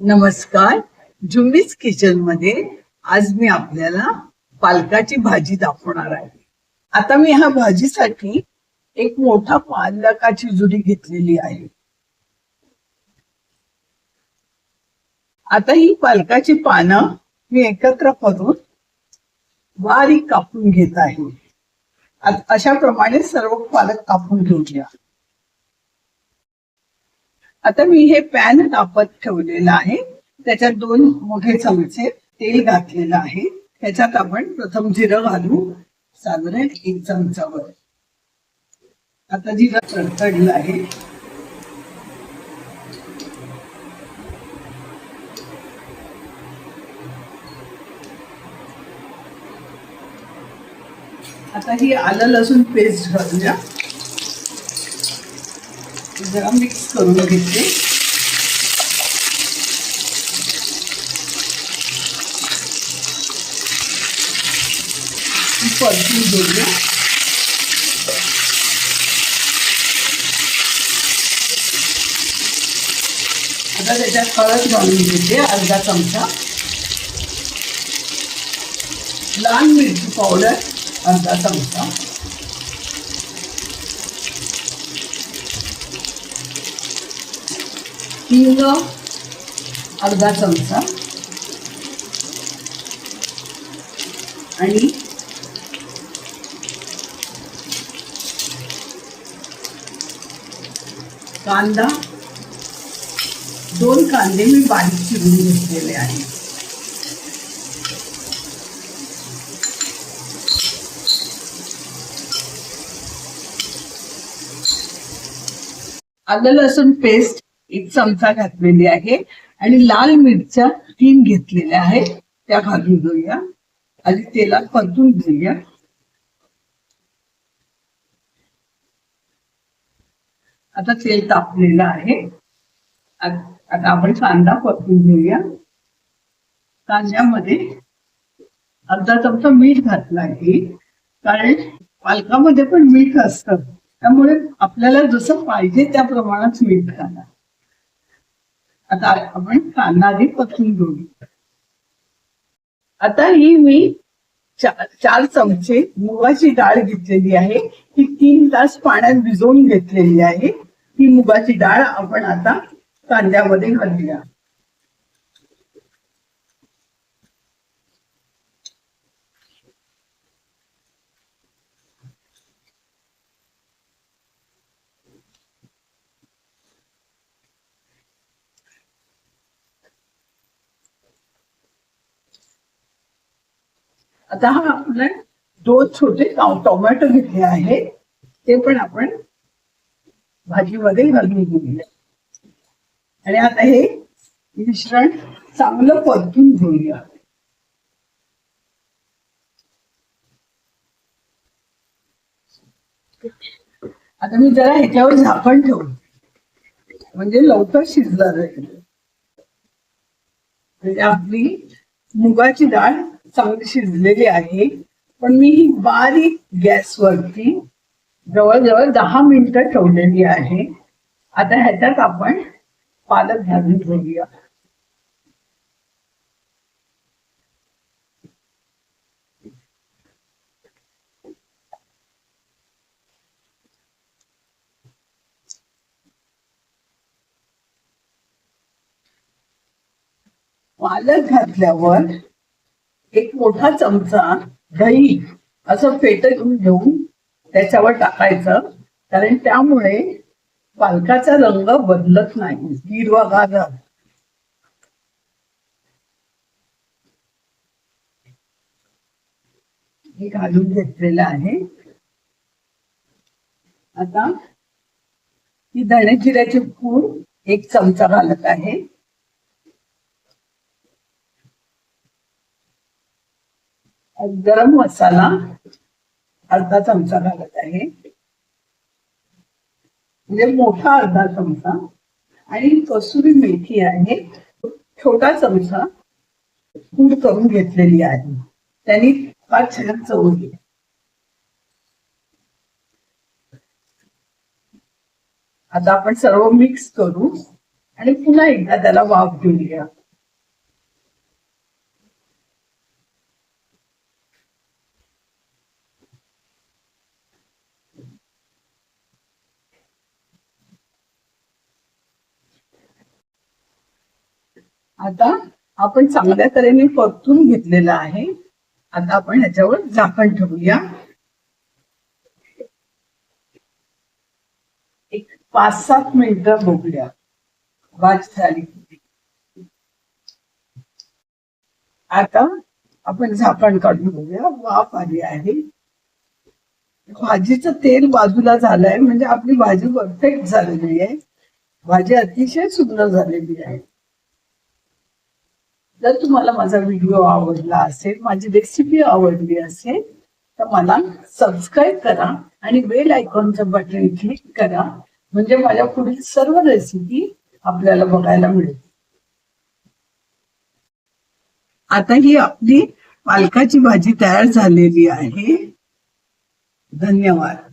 नमस्कार. जुम्मीज किचनमध्ये आज मी आपल्याला पालकाची भाजी दाखवणार आहे. आता मी ह्या भाजीसाठी एक मोठा पालकाची जुडी घेतलेली आहे. आता ही पालकाची पानं मी एकत्र करून बारीक कापून घेत आहे. अशा प्रमाणे सर्व पालक कापून घेऊया. आता मी हे पॅन तापत ठेवलेलं आहे. त्याच्यात दोन मोठे चमचे तेल घातलेलं आहे. त्याच्यात आपण प्रथम जिरं घालू. साधारण एक चमचावर. आता जिरं तडतडलं आहे. आता ही आलं लसूण पेस्ट घालूया. जरा मिक्स करून घेते परतून घेऊया आता त्याच्यात हळद घालून घेते अर्धा चमचा लाल मिरची पावडर अर्धा चमचा हिंग अर्धा चमचा. आणि कांदा. दोन कांदे मी बारीक चिरून घेतलेले आहे आलं लसूण पेस्ट एक चमचा घातलेली आहे आणि लाल मिरच्या तीन घेतलेल्या आहेत. त्या घालून घेऊया. आणि तेलात परतून घेऊया. आता तेल तापलेलं आहे. आता आपण कांदा परतून घेऊया. कांद्यामध्ये अर्धा चमचा मीठ घातला आहे. कारण पालकामध्ये पण मीठ असतं. त्यामुळे आपल्याला जसं पाहिजे त्या प्रमाणात मीठ घाला. आता आपण कांदा आधी परतून घेऊ आता ही मी चार चमचे मुगाची डाळ घेतलेली आहे. ही तीन तास पाण्यात भिजवून घेतलेली आहे. ही मुगाची डाळ आपण आता कांद्यामध्ये घालूया. आता हा आपण दोन छोटे टोमॅटो घेतले आहे. ते पण आपण भाजीमध्ये घालून घेऊया. आणि आता हे मिश्रण चांगलं परतून घेऊया. आता मी जरा ह्याच्यावर झाकण ठेवू म्हणजे लवकर शिजला जाईल म्हणजे आपली मुगाची डाळ चांगली शिजलेली आहे. पण मी ही बारीक गॅसवरती जवळजवळ दहा मिनिटं ठेवलेली आहे. आता ह्याच्यात आपण पालक घालून घेऊया पालक घातल्यावर एक मोठा चमचा दही असं फेटून घेऊन त्याच्यावर टाकायचं. कारण त्यामुळे पालकाचा रंग बदलत नाही. हिरवागार हे घालून घेतलेलं आहे. आता ही धणे जिऱ्याची पूड एक चमचा घालत आहे. गरम मसाला अर्धा चमचा घालत आहे. म्हणजे मोठा अर्धा चमचा. आणि कसुरी मेथी आहे. छोटा चमचा पूड करून घेतलेली आहे. त्यांनी फार छान चव येते. आता आपण सर्व मिक्स करू आणि पुन्हा एकदा त्याला वाफ घेऊया आता आपण चांगल्या तऱ्हेने परतून घेतलेलं आहे. आता आपण ह्याच्यावर झाकण ठेवूया. एक पाच सात मिनिटं बघूया. भाजी झाली आता आपण झाकण काढून बघूया. वाफ आली आहे. भाजीचं तेल बाजूला झालंय. म्हणजे आपली भाजी परफेक्ट झालेली आहे. भाजी अतिशय सुंदर झालेली आहे. जर तुम्हाला माझा व्हिडिओ आवडला असेल माझी रेसिपी आवडली असेल तर मला सबस्क्राईब करा आणि बेल आयकॉनचं बटन क्लिक करा. म्हणजे माझ्या पुढील सर्व रेसिपी आपल्याला बघायला मिळेल. आता ही आपली पालकाची भाजी तयार झालेली आहे. धन्यवाद.